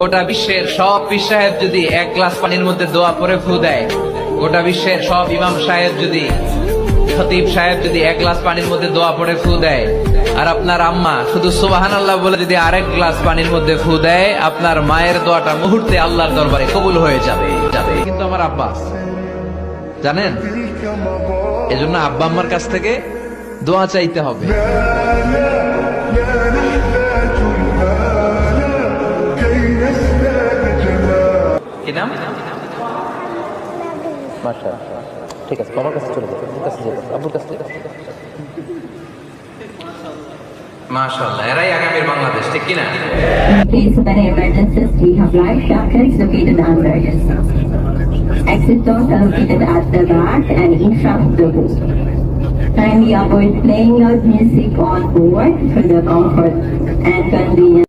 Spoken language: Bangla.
গোটা বিশ্বের সব পীর সাহেব যদি এক গ্লাস পানির মধ্যে দোয়া পরে ফু দেয়, গোটা বিশ্বের সব ইমাম সাহেব যদি, খতিব সাহেব যদি এক গ্লাস পানির মধ্যে দোয়া পড়ে ফু দেয়, আর আপনার আম্মা শুধু সুবাহান আল্লাহ বলে যদি আরেক গ্লাস পানির মধ্যে ফু দেয়, আপনার মায়ের দোয়াটা মুহূর্তে আল্লাহর দরবারে কবুল হয়ে যাবে। যাবে। কিন্তু আমার আব্বা জানেন? এজন্য আব্বা আম্মার কাছ থেকে দোয়া চাইতে হবে। নাম মাশা ঠিক আছে বাবার কাছে চলে যাবে আব্বুর কাছে যাবে আব্বুর কাছে যাবে মাশাআল্লাহ এরাই আগামীর বাংলাদেশ ঠিক কিনা In case of any emergencies, we have life jackets located under this. Exit doors are located at the back and in front of the booth. Kindly avoid playing loud music on board for the comfort and convenience.